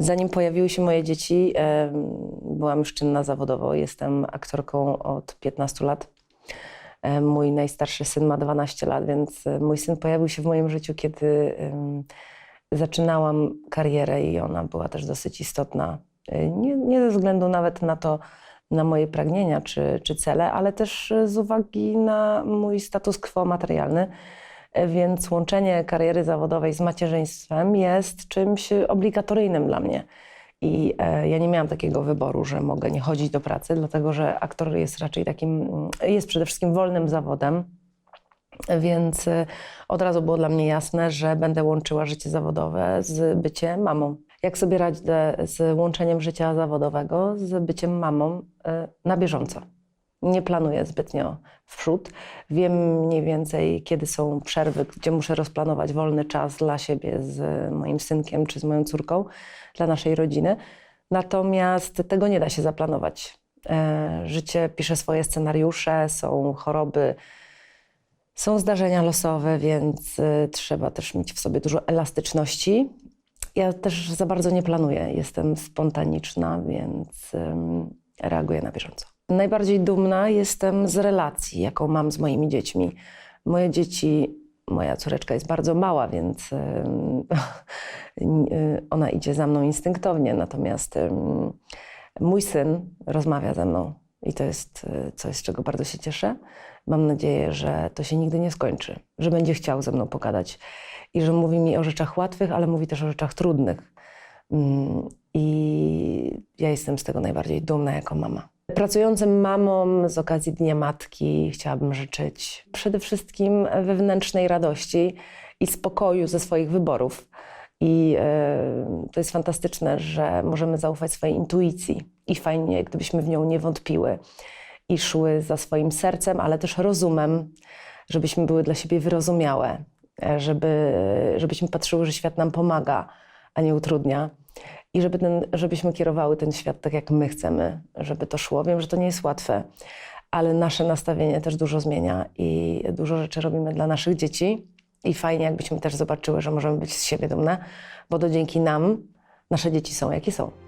Zanim pojawiły się moje dzieci, byłam już czynna zawodowo. Jestem aktorką od 15 lat. Mój najstarszy syn ma 12 lat, więc e, mój syn pojawił się w moim życiu, kiedy zaczynałam karierę i ona była też dosyć istotna. E, Nie, nie ze względu nawet na to, na moje pragnienia czy, czy cele, ale też z uwagi na mój status quo materialny. Więc łączenie kariery zawodowej z macierzyństwem jest czymś obligatoryjnym dla mnie. I e, ja nie miałam takiego wyboru, że mogę nie chodzić do pracy, dlatego że aktor jest raczej takim, mm, jest przede wszystkim wolnym zawodem. Więc e, od razu było dla mnie jasne, że będę łączyła życie zawodowe z byciem mamą. Jak sobie radzę z łączeniem życia zawodowego z byciem mamą e, na bieżąco? Nie planuję zbytnio w przód. Wiem mniej więcej, kiedy są przerwy, gdzie muszę rozplanować wolny czas dla siebie z moim synkiem czy z moją córką, dla naszej rodziny. Natomiast tego nie da się zaplanować. E, Życie pisze swoje scenariusze, są choroby, są zdarzenia losowe, więc y, trzeba też mieć w sobie dużo elastyczności. Ja też za bardzo nie planuję, jestem spontaniczna, więc reaguję na bieżąco. Najbardziej dumna jestem z relacji, jaką mam z moimi dziećmi. Moje dzieci, moja córeczka jest bardzo mała, więc y, ona idzie za mną instynktownie, natomiast mój syn rozmawia ze mną i to jest y, coś, z czego bardzo się cieszę. Mam nadzieję, że to się nigdy nie skończy, że będzie chciał ze mną pogadać i że mówi mi o rzeczach łatwych, ale mówi też o rzeczach trudnych. Mm, I ja jestem z tego najbardziej dumna jako mama. Pracującym mamom z okazji Dnia Matki chciałabym życzyć przede wszystkim wewnętrznej radości i spokoju ze swoich wyborów. I e, to jest fantastyczne, że możemy zaufać swojej intuicji i fajnie, gdybyśmy w nią nie wątpiły i szły za swoim sercem, ale też rozumem, żebyśmy były dla siebie wyrozumiałe, e, żeby, żebyśmy patrzyły, że świat nam pomaga, a nie utrudnia. I żeby ten, żebyśmy kierowały ten świat tak, jak my chcemy, żeby to szło. Wiem, że to nie jest łatwe, ale nasze nastawienie też dużo zmienia i dużo rzeczy robimy dla naszych dzieci. I fajnie, jakbyśmy też zobaczyły, że możemy być z siebie dumne, bo to dzięki nam nasze dzieci są, jakie są.